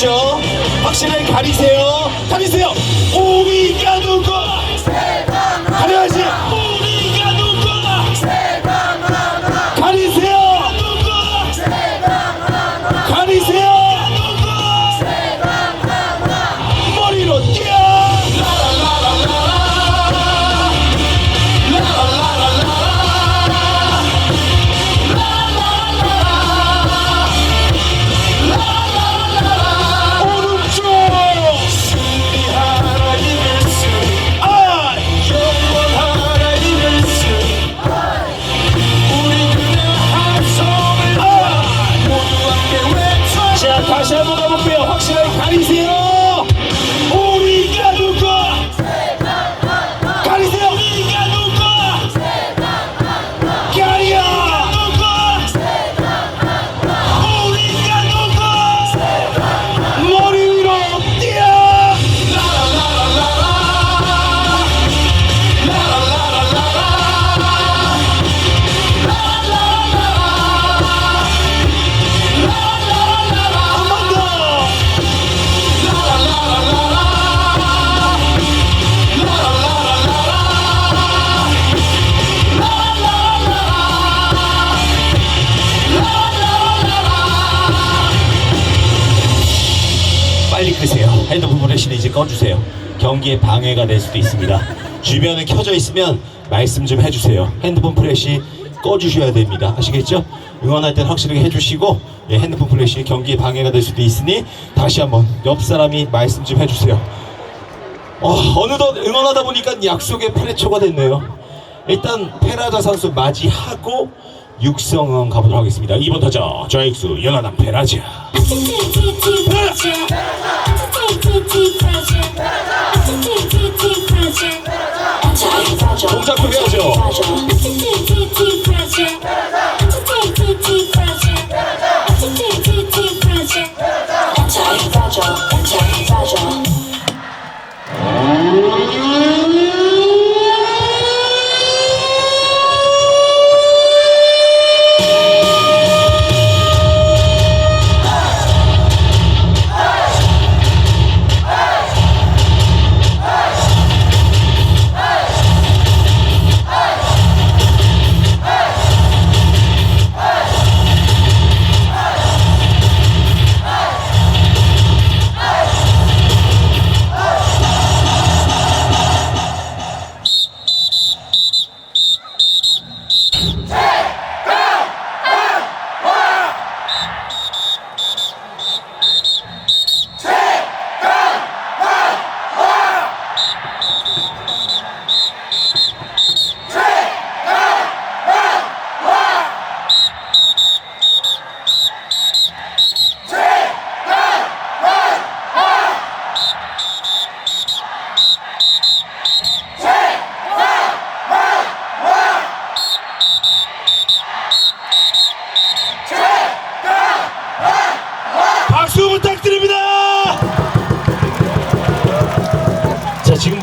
보이죠? 확실하게 가리세요. 가리세요. 이제 꺼주세요. 경기에 방해가 될 수도 있습니다. 주변에 켜져 있으면 말씀 좀 해주세요. 핸드폰 플래시 꺼주셔야 됩니다. 아시겠죠? 응원할 땐 확실하게 해주시고 예, 핸드폰 플래시 경기에 방해가 될 수도 있으니 다시 한번 옆 사람이 말씀 좀 해주세요. 어, 어느덧 응원하다 보니까 약속의 8회초가 됐네요. 일단 페라자 선수 맞이하고 육성 응원 가보도록 하겠습니다. 2번 타자 좌익수 연하남 페라자. 동작도 해야죠.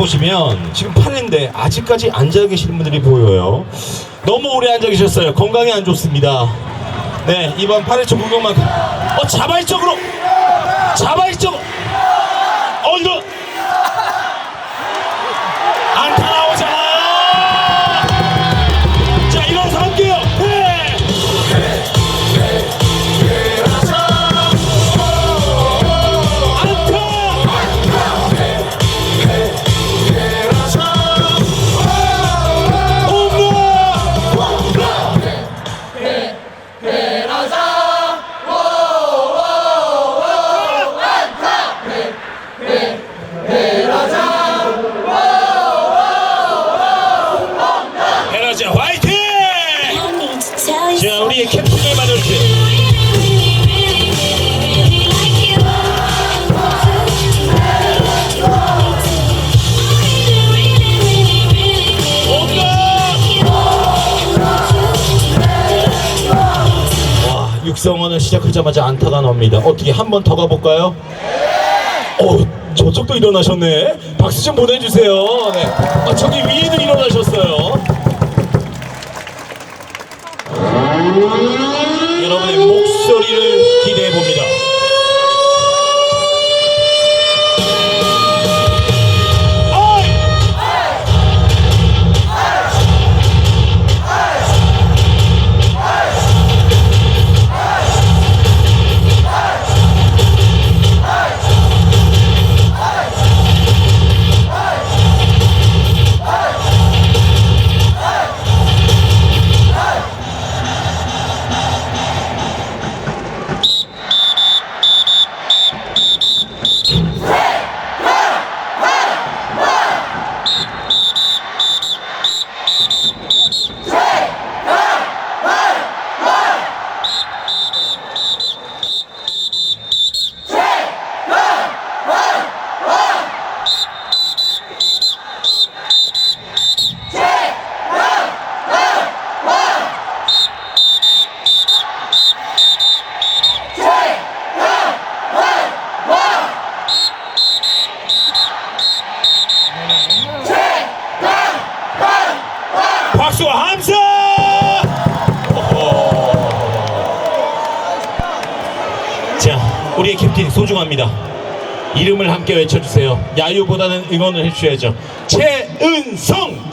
보시면 지금 8회인데 아직까지 앉아 계시는 분들이 보여요. 너무 오래 앉아 계셨어요. 건강에 안 좋습니다. 네 이번 8회 초 구경만 어 자발적으로 자발적으로 육성원을 시작하자마자 안타가 나옵니다. 어떻게 한 번 더 가볼까요? 어 저쪽도 일어나셨네. 박수 좀 보내주세요. 네. 아, 저기 위에도 일어나셨어요. 여러분의 목소리를 기대해 봅니다. 소중합니다. 이름을 함께 외쳐주세요. 야유보다는 응원을 해주셔야죠. 최은성!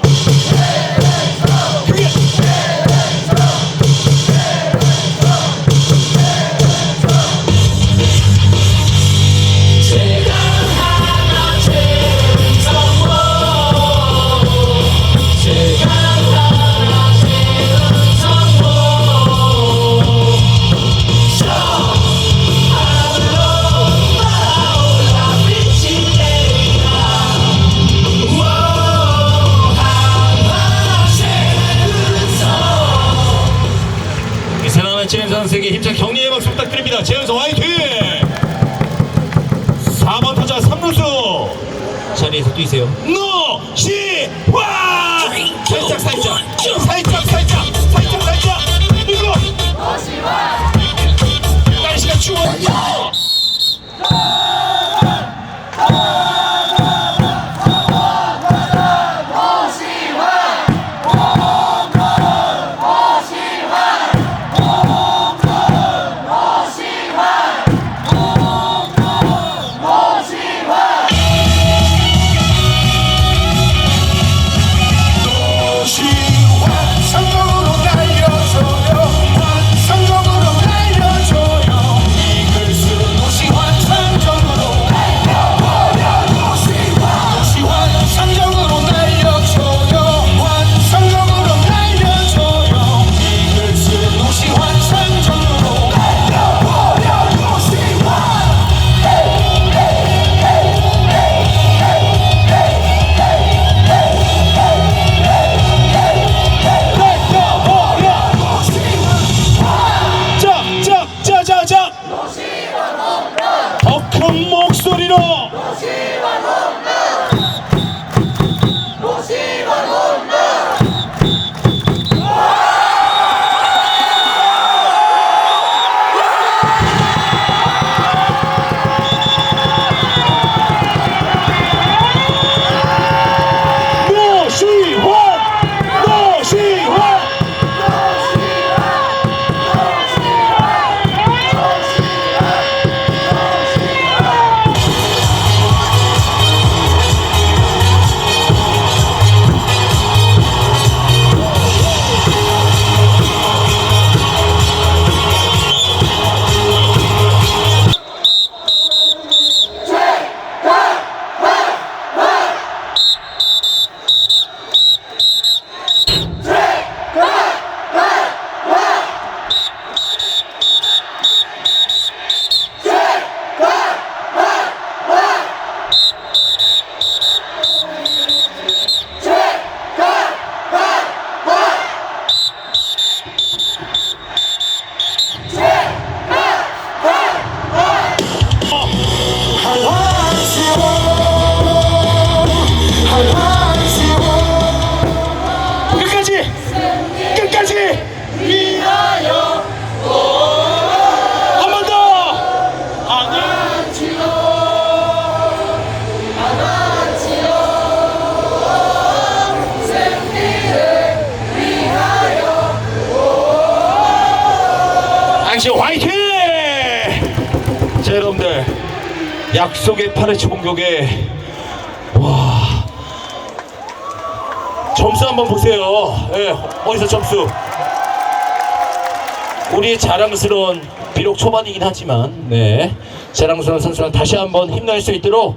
3루수 자리에서 뛰세요. 노시화! 살짝 살짝 살짝 큰목 당신 화이팅! 자 여러분들 약속의 파레치 공격에 와 점수 한번 보세요. 예, 어디서 점수? 우리의 자랑스러운 비록 초반이긴 하지만 네 자랑스러운 선수는 다시 한번 힘낼 수 있도록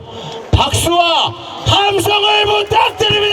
박수와 함성을 부탁드립니다.